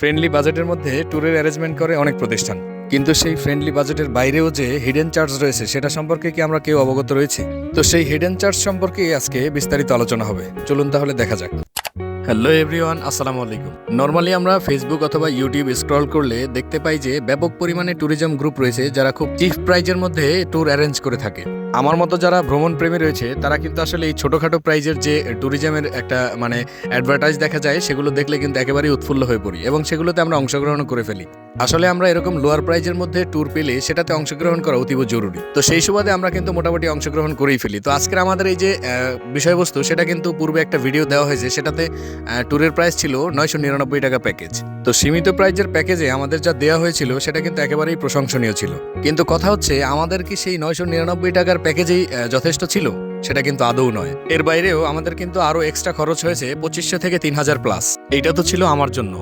Friendly বাজেটের মধ্যে ট্যুরের অ্যারেঞ্জমেন্ট করে অনেক প্রতিষ্ঠান। কিন্তু সেই ফ্রেন্ডলি বাজেটের বাইরেও যে হিডেন চার্জ রয়েছে, সেটা সম্পর্কে কি আমরা কেউ অবগত রয়েছি? তো সেই হিডেন চার্জ সম্পর্কে আজকে বিস্তারিত আলোচনা হবে। চলুন তাহলে দেখা যাক। হ্যালো এভরিওয়ান আসসালামু আলাইকুম। নর্মালি আমরা ফেসবুক অথবা ইউটিউব স্ক্রল করলে দেখতে পাই যে ব্যাপক পরিমাণে ট্যুরিজম গ্রুপ রয়েছে যারা খুব চিপ প্রাইজের মধ্যে ট্যুর অ্যারেঞ্জ করে থাকে। আমার মতো যারা ভ্রমণ প্রেমী রয়েছে, তারা কিন্তু আসলে এই ছোটোখাটো প্রাইজের যে ট্যুরিজমের একটা মানে অ্যাডভার্টাইজ দেখা যায়, সেগুলো দেখলে কিন্তু একেবারেই উৎফুল্ল হয়ে পড়ি এবং সেগুলোতে আমরা অংশগ্রহণ করে ফেলি। আসলে আমরা এরকম লোয়ার প্রাইজের মধ্যে ট্যুর পেলে সেটাতে অংশগ্রহণ করা অতীব জরুরি। তো সেই সুবাদে আমরা কিন্তু মোটামুটি অংশগ্রহণ করেই ফেলি। তো আজকের আমাদের এই যে বিষয়বস্তু, সেটা কিন্তু পূর্বে একটা ভিডিও দেওয়া হয়েছে, সেটাতে ট্যুরের প্রাইস ছিল নয়শো নিরানব্বই টাকা প্যাকেজ তো সীমিত প্রাইজের প্যাকেজে আমাদের যা দেওয়া হয়েছিল, সেটা কিন্তু একেবারেই প্রশংসনীয় ছিল। কিন্তু কথা হচ্ছে, আমাদের কি সেই নয়শো নিরানব্বই টাকার প্যাকেজেই যথেষ্ট ছিল, সেটা কিন্তু আদৌ নয়। এর বাইরেও আমাদের কিন্তু আরও এক্সট্রা খরচ হয়েছে পঁচিশশো থেকে তিন হাজার প্লাস এইটা তো ছিল আমার জন্য।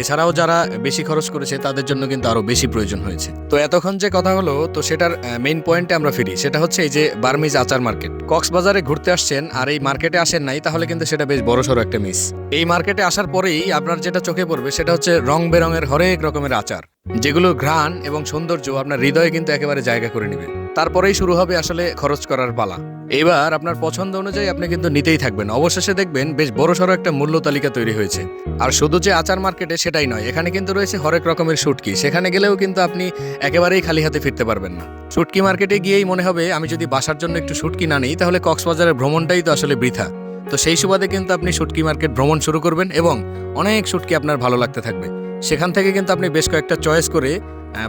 এছাড়াও যারা বেশি খরচ করেছে, তাদের জন্য কিন্তু আরও বেশি প্রয়োজন হয়েছে। তো এতক্ষণ যে কথা হলো, তো সেটার মেইন পয়েন্টে আমরা ফিরি। সেটা হচ্ছে এই যে বার্মিজ আচার মার্কেট। কক্সবাজারে ঘুরতে আসছেন আর এই মার্কেটে আসেন নাই, তাহলে কিন্তু সেটা বেশ বড়সড় একটা মিস এই মার্কেটে আসার পরেই আপনার যেটা চোখে পড়বে, সেটা হচ্ছে রং বেরঙের হরেক রকমের আচার, যেগুলো ঘ্রাণ এবং সৌন্দর্য আপনার হৃদয়ে কিন্তু একেবারে জায়গা করে নেবে। তারপরেই শুরু হবে আসলে খরচ করার পালা। এবার আপনার পছন্দ অনুযায়ী আপনি কিন্তু নিতেই থাকবেন। অবশেষে দেখবেন বেশ বড়সড় একটা মূল্য তালিকা তৈরি হয়েছে। আর শুধু যে আচার মার্কেটে সেটাই নয়, এখানে কিন্তু রয়েছে হরেক রকমের শুটকি। সেখানে গেলেও কিন্তু আপনি একেবারেই খালি হাতে ফিরতে পারবেন না। শুটকি মার্কেটে গিয়েই মনে হবে আমি যদি বাসার জন্য একটু শুটকি না নিই, তাহলে কক্সবাজারের ভ্রমণটাই তো আসলে বৃথা। তো সেই সুবাদে কিন্তু আপনি শুটকি মার্কেট ভ্রমণ শুরু করবেন এবং অনেক শুটকি আপনার ভালো লাগতে থাকবে। সেখান থেকে কিন্তু আপনি বেশ কয়েকটা চয়েস করে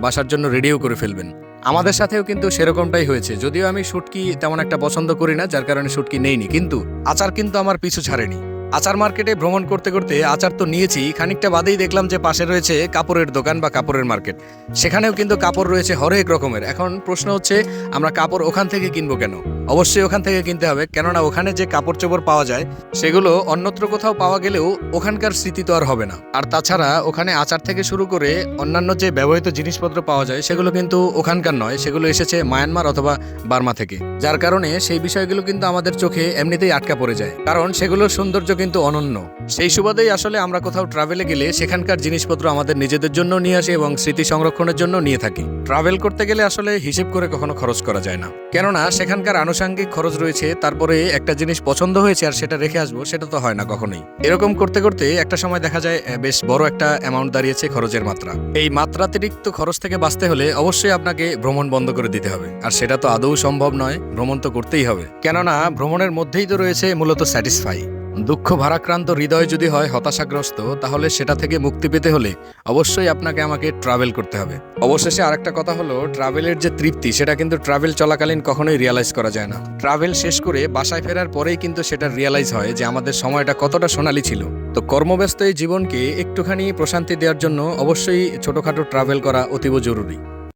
বাসার জন্য রেডিও করে ফেলবেন। আমাদের সাথেও কিন্তু সেরকমটাই হয়েছে। যদিও আমি শুটকি তেমন একটা পছন্দ করি না, যার কারণে শুটকি নেইনি। কিন্তু আচার কিন্তু আমার পিছু ছাড়েনি। আচার মার্কেটে ভ্রমণ করতে করতে আচার তো নিয়েছি, খানিকটা বাদেই দেখলাম যে পাশে রয়েছে কাপড়ের দোকান বা কাপড়ের মার্কেট। সেখানেও কিন্তু কাপড় রয়েছে হরেক রকমের। এখন প্রশ্ন হচ্ছে, আমরা কাপড় ওখান থেকে কিনবো কেন? অবশ্যই ওখান থেকে কিনতে হবে। কেননা ওখানে যে কাপড় চোপড় পাওয়া যায়, সেগুলো অন্যত্র কোথাও পাওয়া গেলেও ওখানকার স্মৃতি তো আর হবে না। আর তাছাড়া ওখানে আচার থেকে শুরু করে অন্যান্য যে ব্যবহৃত জিনিসপত্র পাওয়া যায়, সেগুলো কিন্তু ওখানকার নয়। সেগুলো এসেছে মায়ানমার অথবা বার্মা থেকে। যার কারণে সেই বিষয়গুলো কিন্তু আমাদের চোখে এমনিতেই আটকা পড়ে যায়। কারণ সেগুলোর সৌন্দর্য কিন্তু অনন্য। সেই সুবাদেই আসলে আমরা কোথাও ট্রাভেলে গেলে সেখানকার জিনিসপত্র আমাদের নিজেদের জন্য নিয়ে আসি এবং স্মৃতি সংরক্ষণের জন্য নিয়ে থাকি। ট্রাভেল করতে গেলে আসলে হিসেব করে কখনো খরচ করা যায় না। কেননা সেখানকার আনুষঙ্গিক খরচ রয়েছে, তারপরে একটা জিনিস পছন্দ হয়েছে আর সেটা রেখে আসব, সেটা তো হয় না কখনোই। এরকম করতে করতে একটা সময় দেখা যায় বেশ বড় একটা অ্যামাউন্ট দাঁড়িয়েছে খরচের মাত্রা। এই মাত্রাতিরিক্ত খরচ থেকে বাঁচতে হলে অবশ্যই আপনাকে ভ্রমণ বন্ধ করে দিতে হবে। আর সেটা তো আদৌ সম্ভব নয়, ভ্রমণ তো করতেই হবে। কেননা, ভ্রমণের মধ্যেই তো রয়েছে মূলত স্যাটিসফাই দুঃখ ভারাক্রান্ত হৃদয় যদি হয় হতাশাগ্রস্ত, তাহলে সেটা থেকে মুক্তি পেতে হলে অবশ্যই আপনাকে আমাকে ট্রাভেল করতে হবে। অবশেষে আরেকটা কথা হলো, ট্রাভেলের যে তৃপ্তি, সেটা কিন্তু ট্রাভেল চলাকালীন কখনোই রিয়ালাইজ করা যায় না। ট্রাভেল শেষ করে বাসায় ফেরার পরেই কিন্তু সেটা রিয়ালাইজ হয় যে আমাদের সময়টা কতটা সোনালি ছিল। তো কর্মব্যস্ত এই জীবনকে একটুখানি প্রশান্তি দেওয়ার জন্য অবশ্যই ছোটখাটো ট্রাভেল করা অতীব জরুরি।